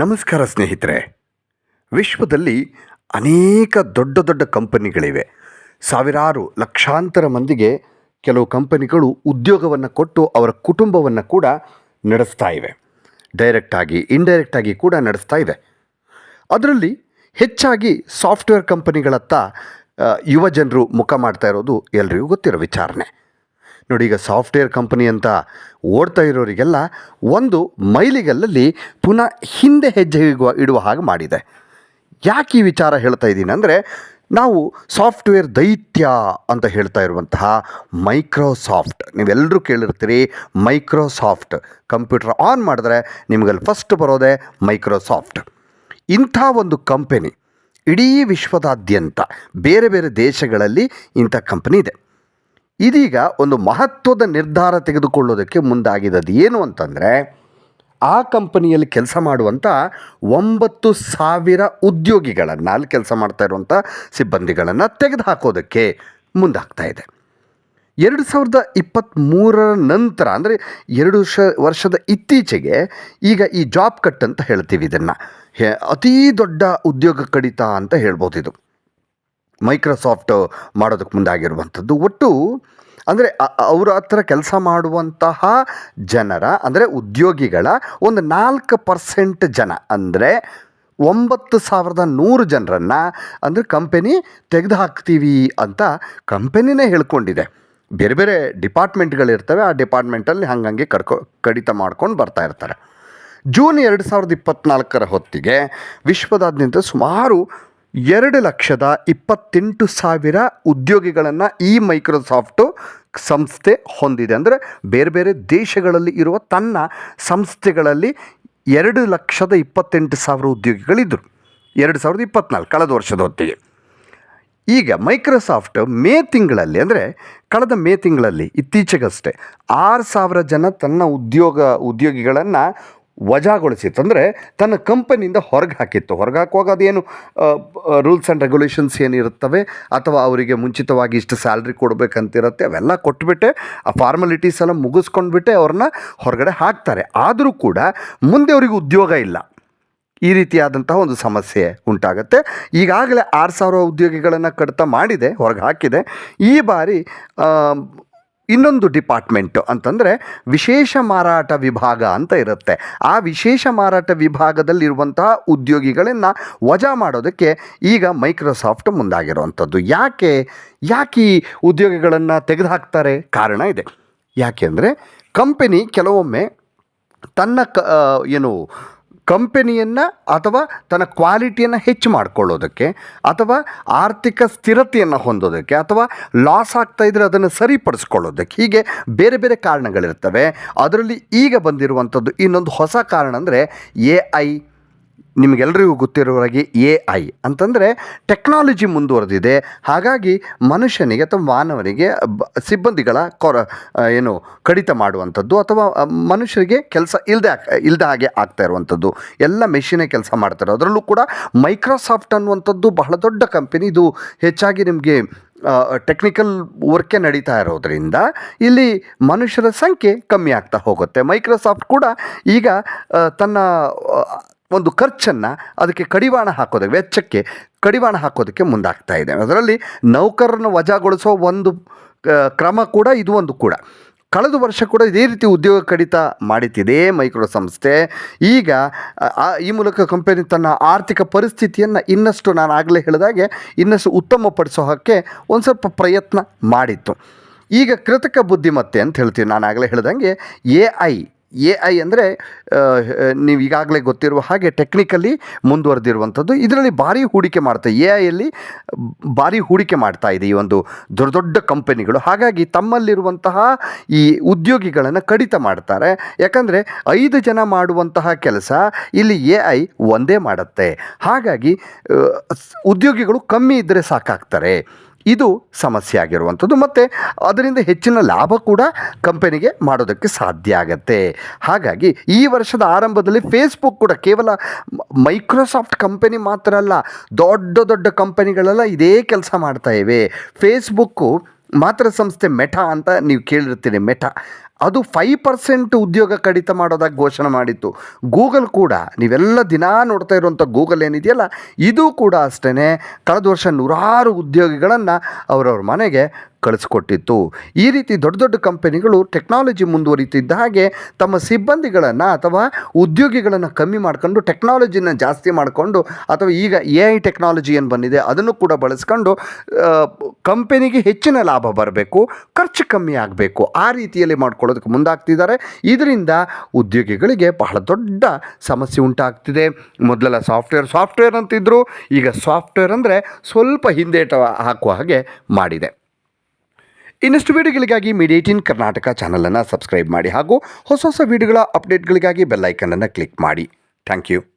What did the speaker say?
ನಮಸ್ಕಾರ ಸ್ನೇಹಿತರೆ. ವಿಶ್ವದಲ್ಲಿ ಅನೇಕ ದೊಡ್ಡ ದೊಡ್ಡ ಕಂಪನಿಗಳಿವೆ. ಸಾವಿರಾರು ಲಕ್ಷಾಂತರ ಮಂದಿಗೆ ಕೆಲವು ಕಂಪನಿಗಳು ಉದ್ಯೋಗವನ್ನು ಕೊಟ್ಟು ಅವರ ಕುಟುಂಬವನ್ನು ಕೂಡ ನಡೆಸ್ತಾ ಇವೆ. ಡೈರೆಕ್ಟಾಗಿ ಇಂಡೈರೆಕ್ಟಾಗಿ ಕೂಡ ನಡೆಸ್ತಾ ಇವೆ ಅದರಲ್ಲಿ ಹೆಚ್ಚಾಗಿ ಸಾಫ್ಟ್ವೇರ್ ಕಂಪನಿಗಳತ್ತ ಯುವ ಜನರು ಮುಖ ಮಾಡ್ತಾ ಇರೋದು ಎಲ್ರಿಗೂ ಗೊತ್ತಿರೋ ವಿಚಾರಣೆ. ನೋಡಿ ಈಗ ಸಾಫ್ಟ್ವೇರ್ ಕಂಪನಿ ಅಂತ ಓಡ್ತಾ ಇರೋರಿಗೆಲ್ಲ ಒಂದು ಮೈಲಿಗಲ್ಲಲ್ಲಿ ಪುನಃ ಹಿಂದೆ ಹೆಜ್ಜೆ ಇಡುವ ಹಾಗೆ ಮಾಡಿದೆ. ಯಾಕೆ ಈ ವಿಚಾರ ಹೇಳ್ತಾ ಇದ್ದೀನಿ ಅಂದರೆ ನಾವು ಸಾಫ್ಟ್ವೇರ್ ದೈತ್ಯ ಅಂತ ಹೇಳ್ತಾ ಇರುವಂತಹ ಮೈಕ್ರೋಸಾಫ್ಟ್ ನೀವೆಲ್ಲರೂ ಕೇಳಿರ್ತೀರಿ ಮೈಕ್ರೋಸಾಫ್ಟ್. ಕಂಪ್ಯೂಟರ್ ಆನ್ ಮಾಡಿದ್ರೆ ನಿಮಗಲ್ಲಿ ಫಸ್ಟ್ ಬರೋದೇ ಮೈಕ್ರೋಸಾಫ್ಟ್. ಇಂಥ ಒಂದು ಕಂಪನಿ ಇಡೀ ವಿಶ್ವದಾದ್ಯಂತ ಬೇರೆ ಬೇರೆ ದೇಶಗಳಲ್ಲಿ ಇಂಥ ಕಂಪನಿ ಇದೆ. ಇದೀಗ ಒಂದು ಮಹತ್ವದ ನಿರ್ಧಾರ ತೆಗೆದುಕೊಳ್ಳೋದಕ್ಕೆ ಮುಂದಾಗಿದ್ದು ಏನು ಅಂತಂದರೆ, ಆ ಕಂಪನಿಯಲ್ಲಿ ಕೆಲಸ ಮಾಡುವಂಥ ಒಂಬತ್ತು ಸಾವಿರ ಉದ್ಯೋಗಿಗಳನ್ನು ಅಲ್ಲಿ ಕೆಲಸ ಮಾಡ್ತಾ ಇರುವಂಥ ಸಿಬ್ಬಂದಿಗಳನ್ನು ತೆಗೆದುಹಾಕೋದಕ್ಕೆ ಮುಂದಾಗ್ತಾ ಇದೆ. ಎರಡು ಸಾವಿರದ ಇಪ್ಪತ್ತ್ಮೂರರ ನಂತರ, ಅಂದರೆ ಎರಡು ವರ್ಷ ವರ್ಷದ ಇತ್ತೀಚೆಗೆ ಈಗ ಈ ಜಾಬ್ ಕಟ್ ಅಂತ ಹೇಳ್ತೀವಿ ಇದನ್ನು. ಅತೀ ದೊಡ್ಡ ಉದ್ಯೋಗ ಕಡಿತ ಅಂತ ಹೇಳ್ಬೋದು ಇದು. ಮೈಕ್ರೋಸಾಫ್ಟ್ ಮಾಡೋದಕ್ಕೆ ಮುಂದಾಗಿರುವಂಥದ್ದು. ಒಟ್ಟು ಅಂದರೆ ಅವರ ಹತ್ರ ಕೆಲಸ ಮಾಡುವಂತಹ ಜನರ, ಅಂದರೆ ಉದ್ಯೋಗಿಗಳ ಒಂದು ನಾಲ್ಕು ಪರ್ಸೆಂಟ್ ಜನ, ಅಂದರೆ ಒಂಬತ್ತು ಸಾವಿರದ ನೂರು ಜನರನ್ನು, ಅಂದರೆ ಕಂಪೆನಿ ತೆಗೆದು ಹಾಕ್ತೀವಿ ಅಂತ ಕಂಪೆನಿನೇ ಹೇಳ್ಕೊಂಡಿದೆ. ಬೇರೆ ಬೇರೆ ಡಿಪಾರ್ಟ್ಮೆಂಟ್ಗಳಿರ್ತವೆ ಆ ಡಿಪಾರ್ಟ್ಮೆಂಟಲ್ಲಿ ಹಂಗಂಗೆ ಕಡ್ಕೊ ಕಡಿತ ಮಾಡ್ಕೊಂಡು ಬರ್ತಾ ಇರ್ತಾರೆ. ಜೂನ್ ಎರಡು ಸಾವಿರದ ಇಪ್ಪತ್ತ್ನಾಲ್ಕರ ಹೊತ್ತಿಗೆ ವಿಶ್ವದಾದ್ಯಂತ ಸುಮಾರು ಎರಡು ಲಕ್ಷದ ಇಪ್ಪತ್ತೆಂಟು ಸಾವಿರ ಉದ್ಯೋಗಿಗಳನ್ನು ಈ ಮೈಕ್ರೋಸಾಫ್ಟು ಸಂಸ್ಥೆ ಹೊಂದಿದೆ. ಅಂದರೆ ಬೇರೆ ಬೇರೆ ದೇಶಗಳಲ್ಲಿ ಇರುವ ತನ್ನ ಸಂಸ್ಥೆಗಳಲ್ಲಿ ಎರಡು ಲಕ್ಷದ ಇಪ್ಪತ್ತೆಂಟು ಸಾವಿರ ಉದ್ಯೋಗಿಗಳಿದ್ದರು ಎರಡು ಸಾವಿರದ ಇಪ್ಪತ್ನಾಲ್ಕು, ಕಳೆದ ವರ್ಷದ ಹೊತ್ತಿಗೆ. ಈಗ ಮೈಕ್ರೋಸಾಫ್ಟ್ ಮೇ ತಿಂಗಳಲ್ಲಿ, ಅಂದರೆ ಕಳೆದ ಮೇ ತಿಂಗಳಲ್ಲಿ, ಇತ್ತೀಚೆಗಷ್ಟೇ, ಆರು ಸಾವಿರ ಜನ ತನ್ನ ಉದ್ಯೋಗ, ಉದ್ಯೋಗಿಗಳನ್ನು ವಜಾಗೊಳಿಸಿತ್ತು. ಅಂದರೆ ತನ್ನ ಕಂಪನಿಯಿಂದ ಹೊರಗೆ ಹಾಕಿತ್ತು. ಹೊರಗೆ ಹಾಕುವಾಗ ಅದೇನು ರೂಲ್ಸ್ ಆ್ಯಂಡ್ ರೆಗ್ಯುಲೇಷನ್ಸ್ ಏನಿರುತ್ತವೆ, ಅಥವಾ ಅವರಿಗೆ ಮುಂಚಿತವಾಗಿ ಇಷ್ಟು ಸ್ಯಾಲ್ರಿ ಕೊಡಬೇಕಂತಿರುತ್ತೆ, ಅವೆಲ್ಲ ಕೊಟ್ಬಿಟ್ಟೆ, ಆ ಫಾರ್ಮಾಲಿಟೀಸ್ ಎಲ್ಲ ಮುಗಿಸ್ಕೊಂಡ್ಬಿಟ್ಟೆ, ಅವ್ರನ್ನ ಹೊರಗಡೆ ಹಾಕ್ತಾರೆ. ಆದರೂ ಕೂಡ ಮುಂದೆ ಅವರಿಗೆ ಉದ್ಯೋಗ ಇಲ್ಲ. ಈ ರೀತಿಯಾದಂತಹ ಒಂದು ಸಮಸ್ಯೆ ಉಂಟಾಗುತ್ತೆ. ಈಗಾಗಲೇ ಆರು ಸಾವಿರ ಉದ್ಯೋಗಿಗಳನ್ನು ಕಡಿತ ಮಾಡಿದೆ, ಹೊರಗೆ ಹಾಕಿದೆ. ಈ ಬಾರಿ ಇನ್ನೊಂದು ಡಿಪಾರ್ಟ್ಮೆಂಟು ಅಂತಂದರೆ ವಿಶೇಷ ಮಾರಾಟ ವಿಭಾಗ ಅಂತ ಇರುತ್ತೆ. ಆ ವಿಶೇಷ ಮಾರಾಟ ವಿಭಾಗದಲ್ಲಿರುವಂತಹ ಉದ್ಯೋಗಿಗಳನ್ನು ವಜಾ ಮಾಡೋದಕ್ಕೆ ಈಗ ಮೈಕ್ರೋಸಾಫ್ಟ್ ಮುಂದಾಗಿರುವಂಥದ್ದು. ಯಾಕೆ ಯಾಕೆ ಈ ಉದ್ಯೋಗಿಗಳನ್ನು ತೆಗೆದುಹಾಕ್ತಾರೆ? ಕಾರಣ ಇದೆ. ಯಾಕೆಂದರೆ ಕಂಪೆನಿ ಕೆಲವೊಮ್ಮೆ ತನ್ನ ಕ ಏನು ಕಂಪನಿಯನ್ನು ಅಥವಾ ತನ್ನ ಕ್ವಾಲಿಟಿಯನ್ನು ಹೆಚ್ಚು ಮಾಡ್ಕೊಳ್ಳೋದಕ್ಕೆ ಅಥವಾ ಆರ್ಥಿಕ ಸ್ಥಿರತೆಯನ್ನು ಹೊಂದೋದಕ್ಕೆ ಅಥವಾ ಲಾಸ್ ಆಗ್ತಾ ಇದ್ದರೆ ಅದನ್ನು ಸರಿಪಡಿಸ್ಕೊಳ್ಳೋದಕ್ಕೆ ಹೀಗೆ ಬೇರೆ ಬೇರೆ ಕಾರಣಗಳಿರ್ತವೆ. ಅದರಲ್ಲಿ ಈಗ ಬಂದಿರುವಂಥದ್ದು ಇನ್ನೊಂದು ಹೊಸ ಕಾರಣ ಅಂದರೆ ಎ ಐ ನಿಮಗೆಲ್ಲರಿಗೂ ಗೊತ್ತಿರುವ ಎ ಐ ಅಂತಂದರೆ ಟೆಕ್ನಾಲಜಿ ಮುಂದುವರೆದಿದೆ. ಹಾಗಾಗಿ ಮನುಷ್ಯನಿಗೆ ಅಥವಾ ಮಾನವನಿಗೆ ಸಿಬ್ಬಂದಿಗಳ ಕೊರ ಏನು ಕಡಿತ ಮಾಡುವಂಥದ್ದು ಅಥವಾ ಮನುಷ್ಯರಿಗೆ ಕೆಲಸ ಇಲ್ಲದೆ ಇಲ್ಲದ ಹಾಗೆ ಆಗ್ತಾ ಇರುವಂಥದ್ದು. ಎಲ್ಲ ಮೆಷಿನೇ ಕೆಲಸ ಮಾಡ್ತಾರೆ ಅದರಲ್ಲೂ ಕೂಡ ಮೈಕ್ರೋಸಾಫ್ಟ್ ಅನ್ನುವಂಥದ್ದು ಬಹಳ ದೊಡ್ಡ ಕಂಪನಿ. ಇದು ಹೆಚ್ಚಾಗಿ ನಿಮಗೆ ಟೆಕ್ನಿಕಲ್ ವರ್ಕೇ ನಡೀತಾ ಇರೋದರಿಂದ ಇಲ್ಲಿ ಮನುಷ್ಯರ ಸಂಖ್ಯೆ ಕಮ್ಮಿ ಆಗ್ತಾ ಹೋಗುತ್ತೆ. ಮೈಕ್ರೋಸಾಫ್ಟ್ ಕೂಡ ಈಗ ತನ್ನ ಒಂದು ಖರ್ಚನ್ನು ಅದಕ್ಕೆ ಕಡಿವಾಣ ಹಾಕೋದಕ್ಕೆ ವೆಚ್ಚಕ್ಕೆ ಕಡಿವಾಣ ಹಾಕೋದಕ್ಕೆ ಮುಂದಾಗ್ತಾ ಇದೆ. ಅದರಲ್ಲಿ ನೌಕರರನ್ನು ವಜಾಗೊಳಿಸೋ ಒಂದು ಕ್ರಮ ಕೂಡ ಇದು ಒಂದು ಕೂಡ. ಕಳೆದ ವರ್ಷ ಕೂಡ ಇದೇ ರೀತಿ ಉದ್ಯೋಗ ಕಡಿತ ಮಾಡಿತಿದೆ ಮೈಕ್ರೋ ಸಂಸ್ಥೆ. ಈಗ ಈ ಮೂಲಕ ಕಂಪನಿ ತನ್ನ ಆರ್ಥಿಕ ಪರಿಸ್ಥಿತಿಯನ್ನು ಇನ್ನಷ್ಟು ನಾನು ಆಗಲೇ ಹೇಳಿದಾಗೆ ಇನ್ನಷ್ಟು ಉತ್ತಮಪಡಿಸೋಕ್ಕೆ ಒಂದು ಸ್ವಲ್ಪ ಪ್ರಯತ್ನ ಮಾಡಿತ್ತು. ಈಗ ಕೃತಕ ಬುದ್ಧಿಮತ್ತೆ ಅಂತ ಹೇಳ್ತೀವಿ ನಾನು ಆಗಲೇ ಹೇಳ್ದಂಗೆ ಎ ಐ ಎ ಐ ಅಂದರೆ ನೀವು ಈಗಾಗಲೇ ಗೊತ್ತಿರುವ ಹಾಗೆ ಟೆಕ್ನಿಕಲಿ ಮುಂದುವರೆದಿರುವಂಥದ್ದು. ಇದರಲ್ಲಿ ಭಾರಿ ಹೂಡಿಕೆ ಮಾಡ್ತಾ, ಎ ಐಯಲ್ಲಿ ಭಾರಿ ಹೂಡಿಕೆ ಮಾಡ್ತಾ ಇದೆ ಈ ಒಂದು ದೊಡ್ಡ ದೊಡ್ಡ ಕಂಪನಿಗಳು. ಹಾಗಾಗಿ ತಮ್ಮಲ್ಲಿರುವಂತಹ ಈ ಉದ್ಯೋಗಿಗಳನ್ನು ಕಡಿತ ಮಾಡ್ತಾರೆ. ಯಾಕಂದರೆ ಐದು ಜನ ಮಾಡುವಂತಹ ಕೆಲಸ ಇಲ್ಲಿ ಎ ಐ ಒಂದೇ ಮಾಡುತ್ತೆ. ಹಾಗಾಗಿ ಉದ್ಯೋಗಿಗಳು ಕಮ್ಮಿ ಇದ್ದರೆ ಸಾಕಾಗ್ತಾರೆ. ಇದು ಸಮಸ್ಯೆ ಆಗಿರುವಂಥದ್ದು. ಮತ್ತು ಅದರಿಂದ ಹೆಚ್ಚಿನ ಲಾಭ ಕೂಡ ಕಂಪನಿಗೆ ಮಾಡೋದಕ್ಕೆ ಸಾಧ್ಯ ಆಗತ್ತೆ. ಹಾಗಾಗಿ ಈ ವರ್ಷದ ಆರಂಭದಲ್ಲಿ ಫೇಸ್ಬುಕ್ ಕೂಡ ಕೇವಲ ಮೈಕ್ರೋಸಾಫ್ಟ್ ಕಂಪನಿ ಮಾತ್ರ ಅಲ್ಲ, ದೊಡ್ಡ ದೊಡ್ಡ ಕಂಪನಿಗಳೆಲ್ಲ ಇದೇ ಕೆಲಸ ಮಾಡ್ತಾ ಇವೆ. ಫೇಸ್ಬುಕ್ಕು ಮಾತ್ರ ಸಂಸ್ಥೆ ಮೆಟಾ ಅಂತ ನೀವು ಕೇಳಿರ್ತೀರಿ ಮೆಟಾ ಅದು ಫೈವ್ ಪರ್ಸೆಂಟ್ ಉದ್ಯೋಗ ಕಡಿತ ಮಾಡೋದಾಗಿ ಘೋಷಣೆ ಮಾಡಿತ್ತು. ಗೂಗಲ್ ಕೂಡ, ನೀವೆಲ್ಲ ದಿನ ನೋಡ್ತಾ ಇರುವಂಥ ಗೂಗಲ್ ಏನಿದೆಯಲ್ಲ, ಇದು ಕೂಡ ಅಷ್ಟೇ ಕಳೆದ ವರ್ಷ ನೂರಾರು ಉದ್ಯೋಗಿಗಳನ್ನು ಅವರವ್ರ ಮನೆಗೆ ಕಳಿಸ್ಕೊಟ್ಟಿತ್ತು. ಈ ರೀತಿ ದೊಡ್ಡ ದೊಡ್ಡ ಕಂಪನಿಗಳು ಟೆಕ್ನಾಲಜಿ ಮುಂದುವರಿತಿದ್ದ ಹಾಗೆ ತಮ್ಮ ಸಿಬ್ಬಂದಿಗಳನ್ನು ಅಥವಾ ಉದ್ಯೋಗಿಗಳನ್ನು ಕಮ್ಮಿ ಮಾಡ್ಕೊಂಡು ಟೆಕ್ನಾಲಜಿನ ಜಾಸ್ತಿ ಮಾಡಿಕೊಂಡು ಅಥವಾ ಈಗ ಎ ಐ ಟೆಕ್ನಾಲಜಿ ಏನು ಬಂದಿದೆ, ಅದನ್ನು ಕೂಡ ಬಳಸ್ಕೊಂಡು ಕಂಪನಿಗೆ ಹೆಚ್ಚಿನ ಲಾಭ ಬರಬೇಕು, ಖರ್ಚು ಕಮ್ಮಿ ಆಗಬೇಕು. ಆ ರೀತಿಯಲ್ಲಿ ಮಾಡ್ಕೊಳ್ಳೋದಕ್ಕೆ ಮುಂದಾಗ್ತಿದ್ದಾರೆ. ಇದರಿಂದ ಉದ್ಯೋಗಿಗಳಿಗೆ ಬಹಳ ದೊಡ್ಡ ಸಮಸ್ಯೆ ಉಂಟಾಗ್ತಿದೆ. ಮೊದಲೆಲ್ಲ ಸಾಫ್ಟ್ವೇರ್ ಸಾಫ್ಟ್ವೇರ್ ಅಂತಿದ್ರು, ಈಗ ಸಾಫ್ಟ್ವೇರ್ ಅಂದರೆ ಸ್ವಲ್ಪ ಹಿಂದೇಟ ಹಾಕುವ ಹಾಗೆ ಮಾಡಿದೆ. ಇನ್ನಷ್ಟು ವಿಡಿಯೋಗಳಿಗಾಗಿ ಮೀಡಿಯೇಟಿನ್ ಕರ್ನಾಟಕ ಚಾನಲನ್ನು ಸಬ್ಸ್ಕ್ರೈಬ್ ಮಾಡಿ ಹಾಗೂ ಹೊಸ ಹೊಸ ವೀಡಿಯೋಗಳ ಅಪ್ಡೇಟ್ಗಳಿಗಾಗಿ ಬೆಲ್ಲೈಕನನ್ನು ಕ್ಲಿಕ್ ಮಾಡಿ. Thank you.